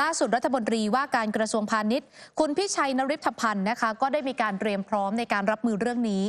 ล่าสุดรัฐมนตรีว่าการกระทรวงพาณิชย์ คุณพิชัยนริพพันธ์นะคะ ก็ได้มีการเตรียมพร้อมในการรับมือเรื่องนี้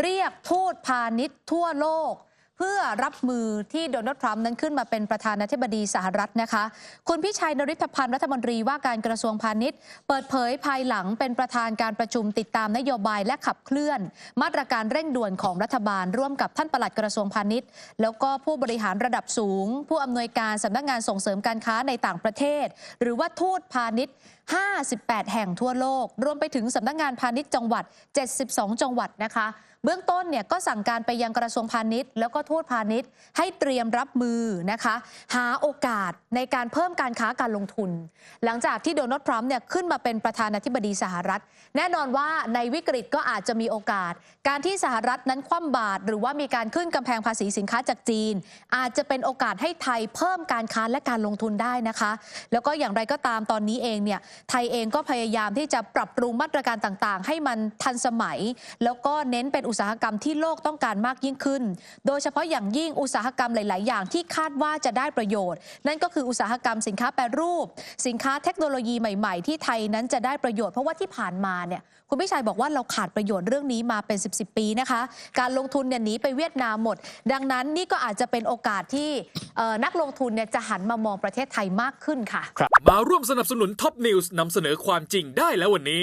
เรียกทูตพาณิชย์ทั่วโลก เพื่อรับมือที่โดนัลด์ทรัมป์นั้นขึ้นมาเป็นประธานาธิบดีสหรัฐนะคะ คุณพิชัยนริพพันธ์รัฐมนตรีว่าการกระทรวงพาณิชย์ เปิดเผยภายหลังเป็นประธานการประชุมติดตามนโยบายและขับเคลื่อน มาตรการเร่งด่วนของรัฐบาล ร่วมกับท่านปลัดกระทรวงพาณิชย์ แล้วก็ผู้บริหารระดับสูง ผู้อำนวยการสำนักงานส่งเสริมการค้าในต่างประเทศ หรือว่าทูตพาณิชย์ 58 แห่งทั่วโลก รวมไปถึงสำนักงานพาณิชย์จังหวัด 72 จังหวัดนะคะเบื้องต้นเนี่ยก็สั่งการไปยังกระทรวงพาณิชย์ แล้วก็ทูตพาณิชย์ ให้เตรียมรับมือนะคะ หาโอกาสในการเพิ่มการค้าการลงทุน หลังจากที่โดนัลด์ทรัมป์เนี่ยขึ้นมาเป็นประธานาธิบดีสหรัฐ แน่นอนว่าในวิกฤตก็อาจจะมีโอกาส การที่สหรัฐนั้นคว่ำบาตรหรือว่ามีการขึ้นกำแพงภาษีสินค้าจากจีน อาจจะเป็นโอกาสให้ไทยเพิ่มการค้าและการลงทุนได้นะคะ แล้วก็อย่างไรก็ตามตอนนี้เองเนี่ยไทยเองก็พยายามที่จะปรับปรุงมาตรการต่างๆ ให้มันทันสมัย แล้วก็เน้นเป็นอุตสาหกรรมที่โลกต้องการมากยิ่งขึ้น โดยเฉพาะอย่างยิ่งอุตสาหกรรมหลาย ๆ อย่างที่คาดว่าจะได้ประโยชน์ นั่นก็คืออุตสาหกรรมสินค้าแปรรูป สินค้าเทคโนโลยีใหม่ ๆ ที่ไทยนั้นจะได้ประโยชน์เพราะว่าที่ผ่านมาเนี่ยคุณพิชัยบอกว่าเราขาดประโยชน์เรื่องนี้มาเป็น 10บปีนะคะ การลงทุนเนี่ยหนีไปเวียดนามหมด ดังนั้นนี่ก็อาจจะเป็นโอกาสที่นักลงทุนเนี่ยจะหันมามองประเทศไทยมากขึ้นค่ะ มาร่วมสนับสนุนท็อปนิวส์นำเสนอความจริงได้แล้ววันนี้